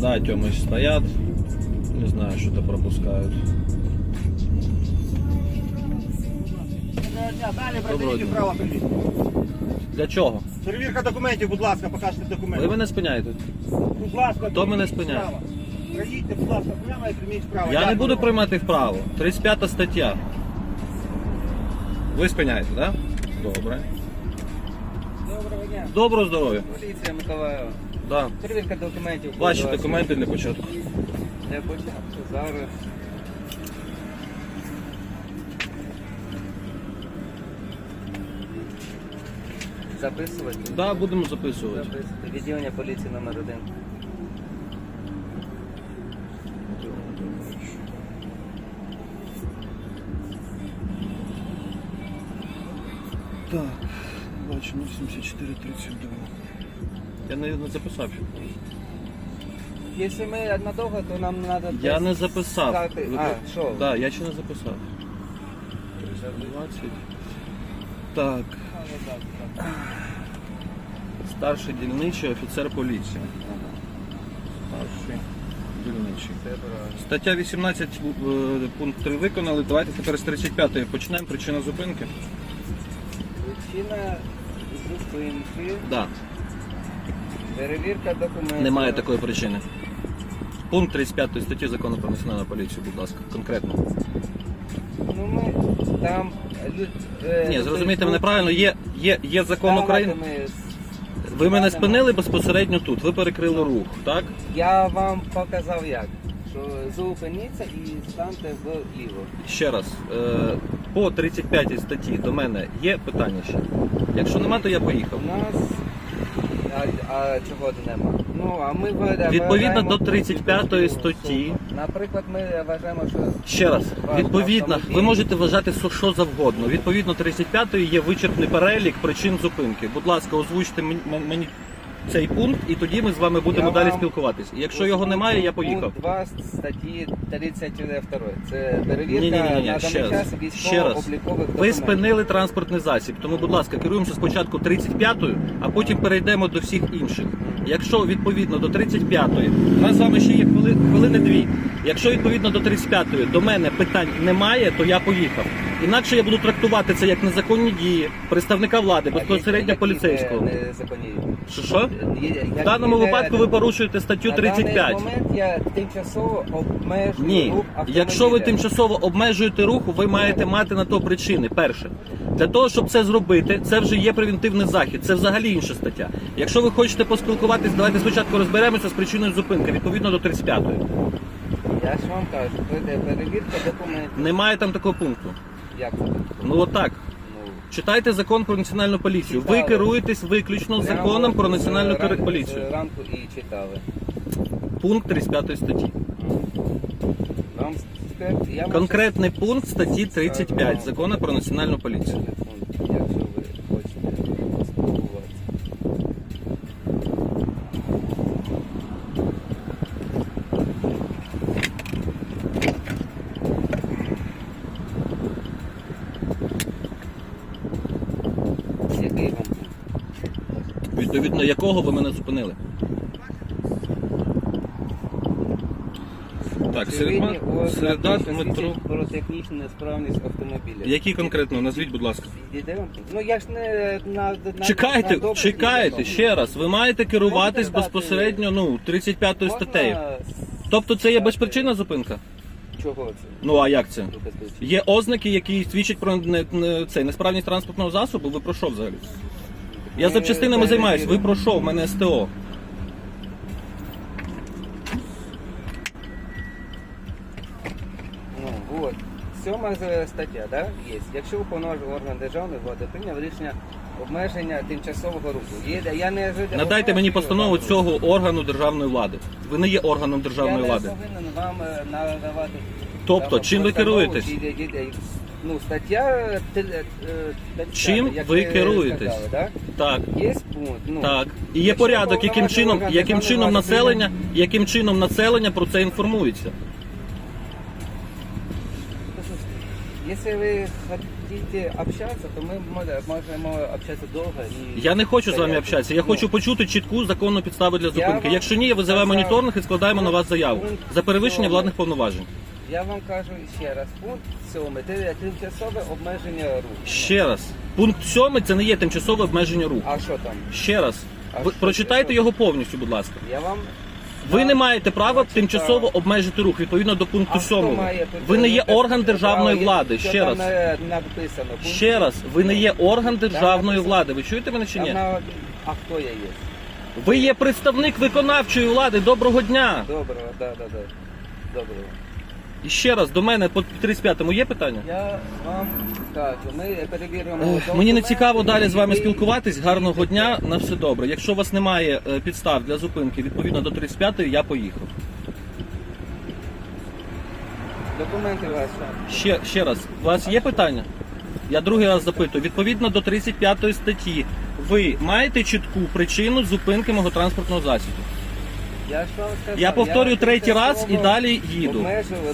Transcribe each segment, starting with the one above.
Да, Тёмыч стоят. Не знаю, что-то пропускают. Далі Доброго передивіть дня. Для чого? Перевірка документів, будь ласка, покажете документи. Ви мене спиняєте? Будь ласка, Хто мене прийміть спиняє? Проїдьте, будь ласка, прямо і прийміть справа. Я не Дякую. буду приймати вправо. 35 стаття. Ви спиняєте, так? Да? Добре. Доброго дня. Доброго здоров'я. Поліція Миколаєва. Да. Перевірка документів. Ваші документи для початку. Я почав. Зараз. Записувати. Да, будемо записувати. Записувати. Відділення поліції номер один. Так, бачу, 7432. Я не, записав. ще. Якщо ми надовго, то нам треба... Я не записав. Сказати- Ви- А, що? Да, я ще не записав. 20. Так. Старший дільничий офіцер поліції. Старший дільничий. Стаття 18, е, пункт 3 виконали. Давайте тепер з 35-ї почнемо. Причина зупинки. Причина зупинки. Да, Перевірка документів. немає такої причини. Пункт 35 статті закону про національну поліцію, будь ласка, конкретно. Ну ми там... люд- е, Ні, зрозумійте мене правильно, є, є, є закон там України. ми з- Ви мене спинили безпосередньо тут, ви перекрили рух, так? Я вам показав як. Що зупиніться і станьте вліво. Ще раз, е, по 35 статті до мене є питання ще. Якщо нема, то я поїхав. У нас. А, а чого нема? Ну, а ми вважаємо- Відповідно до вважаємо- 35 статті. Наприклад, ми вважаємо, що Ще раз, Ваш відповідно, автомобіль. ви можете вважати що- що завгодно. Відповідно 35 є вичерпний перелік причин зупинки. Будь ласка, озвучте мені цей пункт, і тоді ми з вами будемо Я далі вам спілкуватися. Якщо його немає, я поїхав. Пункт 2 статті 32. Це перевірка Ні, ні, ні, на ще даний раз. час Ще раз. військово-облікових Ви документів. спинили транспортний засіб, тому, будь ласка, керуємося спочатку 35-ю, а потім перейдемо до всіх інших. Якщо відповідно до 35-ї, у нас з вами ще є хвили- хвилини дві. Якщо відповідно до 35-ї до мене питань немає, то я поїхав. Інакше я буду трактувати це як незаконні дії представника влади, безпосередньо поліцейського. не- незаконні? Що що? В даному випадку ви порушуєте статтю На 35. даний момент я тимчасово обмежую Ні, рух автомобіля. якщо ви тимчасово обмежуєте рух, ви маєте мати на то причини. Перше, для того, щоб це зробити, це вже є превентивний захід. Це взагалі інша стаття. Якщо ви хочете поспілкуватись, давайте спочатку розберемося з причиною зупинки відповідно до 35-ї. Я ж вам кажу, прийде перевірка документів. Немає там такого пункту. Як це? Ну отак. Ну, Читайте закон про національну поліцію. Ви Читали. керуєтесь виключно законом про національну ранку- поліцію. Ранку і читали. Пункт 35 статті. Вам я Конкретний пункт статті 35 закону про національну поліцію. якщо ви хочете спілкуватися. Який вам пункт? Відповідно якого ви мене зупинили. Так, Сьогодні середа, Дмитро. про технічну несправність автомобіля. Які конкретно? Назвіть, будь ласка. Ну я ж не на, на Чекайте, на чекайте, ще раз. Ви маєте керуватись Можете безпосередньо ну, 35 Можна статтею. Тобто це є безпричинна зупинка? Чого це? Ну а як це? Є ознаки, які свідчать про не, не, цей, несправність транспортного засобу. Ви про що взагалі? Я Ми запчастинами займаюсь, ви про що? У мене СТО. Ну, вот. Сьома з- стаття, да, є. Якщо уповноважений орган державної влади прийняв рішення обмеження тимчасового руху. Є, я не ожид- Надайте мені постанову цього органу державної влади. Ви не є органом державної Я влади. повинен вам е, надавати. Тобто, чим ви керуєтесь? Ну, стаття... те- е, 30, Чим як ви керуєтесь? сказали, да? Так. Є пункт. Ну, Так, і є порядок, яким чином, яким чином населення, яким чином населення про це інформується. Якщо ви хотите общаться, то мо- можемо общаться долго. І... Я не хочу з вами общатися. Я Ну, хочу почути чітку законну підставу для зупинки. вам Якщо ні, я визиваю сказав- моніторинг і складаємо на вас заяву Пункт за перевищення сьомий. владних повноважень. Я вам кажу ще раз, пункт 7, це тимчасове обмеження руху. Ще раз. Пункт 7 це не є тимчасове обмеження руху. А що там? Ще раз. А Ви що прочитайте це? його повністю, будь ласка. Я вам... Ви не маєте права тимчасово обмежити рух відповідно до пункту 7. Ви не є орган державної влади. Ще раз. Пункт Ще раз, ви не є орган державної влади. Ви чуєте мене чи ні? А хто я є? Ви є представник виконавчої влади. Доброго дня. Доброго, да, да, да. Доброго. І ще раз до мене по 35-му є питання? Я вам кажу, ми перевіримо. Ех, Мені не цікаво далі з вами спілкуватись. Гарного дня, на все добре. Якщо у вас немає е, підстав для зупинки відповідно до 35-ї, я поїхав. Документи ваші. Ще, ще раз, у вас є питання? Я другий раз запитую. Відповідно до 35 статті, ви маєте чітку причину зупинки мого транспортного засобу. Я, ж вам сказав, Я повторюю третій раз і далі їду.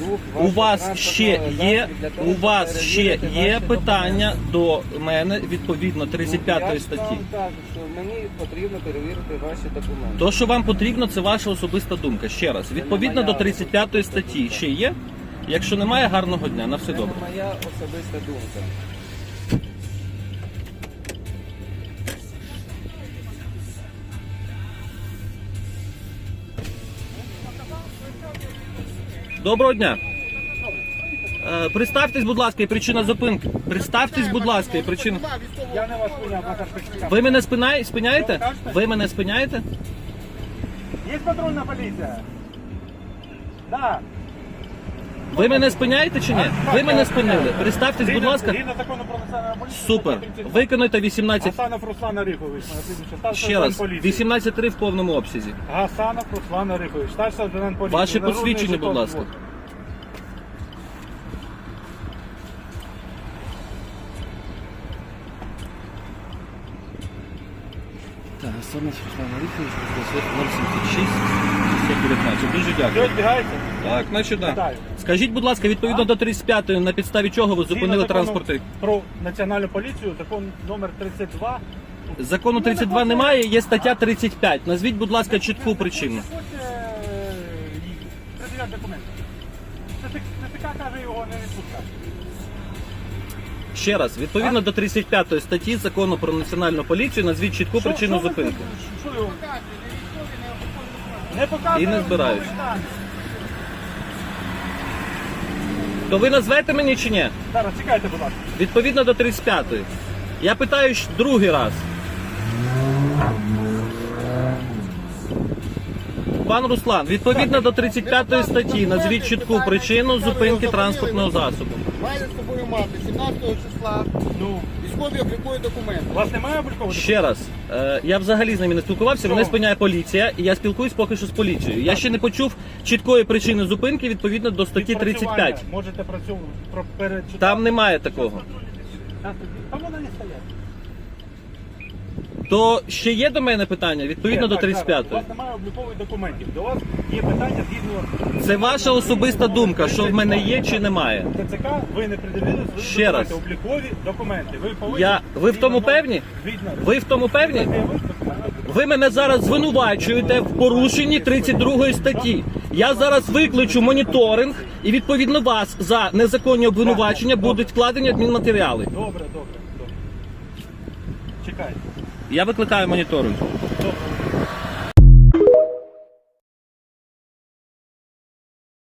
рух У вашого вас ще транспортного є засобу для того, у щоб вас ще перевірити є ваші питання до мене відповідно Ну, 35 Я ж статті. вам кажу, що мені потрібно перевірити ваші документи. То, що вам потрібно, це ваша особиста думка. Ще раз, відповідно до 35 статті, ще є. Якщо немає, гарного дня. На все Це добре. не моя особиста думка. Доброго дня. Е, Представтесь, будь ласка, і причина зупинки. Представтесь, будь ласка, і причина. Я не вас поняв, ваша специфіка. Ви мене спинає- спиняєте? Ви мене спиняєте? Є патрульна поліція? Да. Ви мене спиняєте чи ні? Ви мене спинили. Представтесь, будь ласка. Згідно закону про національну поліцію. Супер. 32. Виконайте 18. Гасанов Руслан старший Ще раз. лейтенант поліції. 18.3 в повному обсязі. Гасанов Руслан Орихович, старший лейтенант поліції. Дежурний посвідчення, будь ласка. Так, саме Світлана Ріхович, 076, 19. Дуже Все, дякую. Так, значить, да. Скажіть, будь ласка, відповідно до 35-ї, на підставі чого ви Згідно зупинили закону транспорти? Про національну поліцію, закон номер 32. Закону 32 немає, є стаття 35. Назвіть, будь ласка, чітку причину. Хоче документи. ТЦК каже, його не відпускати. Ще раз, відповідно до 35 статті закону про національну поліцію, назвіть чітку причину зупинки. Що його? Не показує. І не збираюсь. Так. То ви назвете мені чи ні? Зараз, чекайте, будь ласка. Відповідно до 35-ї. Я питаю щ- другий раз. Пан Руслан, відповідно до 35 статті, назвіть чітку причину зупинки транспортного засобу. Має з собою мати 17 числа Ну, військові облікові документи. у вас немає облікового? Ще раз, е, я взагалі з ними не спілкувався, мене Чому? спиняє поліція, і я спілкуюсь поки що з поліцією. Я ще не почув чіткої причини зупинки відповідно до статті 35. Відпрацювання. Можете працювати про перечитати. Там немає такого. Там вони не стоять. То ще є до мене питання відповідно до так, зараз. 35. У вас немає облікових документів. До вас є питання згідно Це ваша особиста думка, що в мене є чи немає. ТЦК, ви не придивили Ще раз. облікові документи. Ви повинні Я- ви в тому певні? Ви в тому певні? Ви мене зараз звинувачуєте в порушенні 32 статті. Я зараз викличу моніторинг, і відповідно вас за незаконні обвинувачення будуть вкладені адмінматеріали. Добре, добре, добре. Чекайте. Я викликаю моніторинг.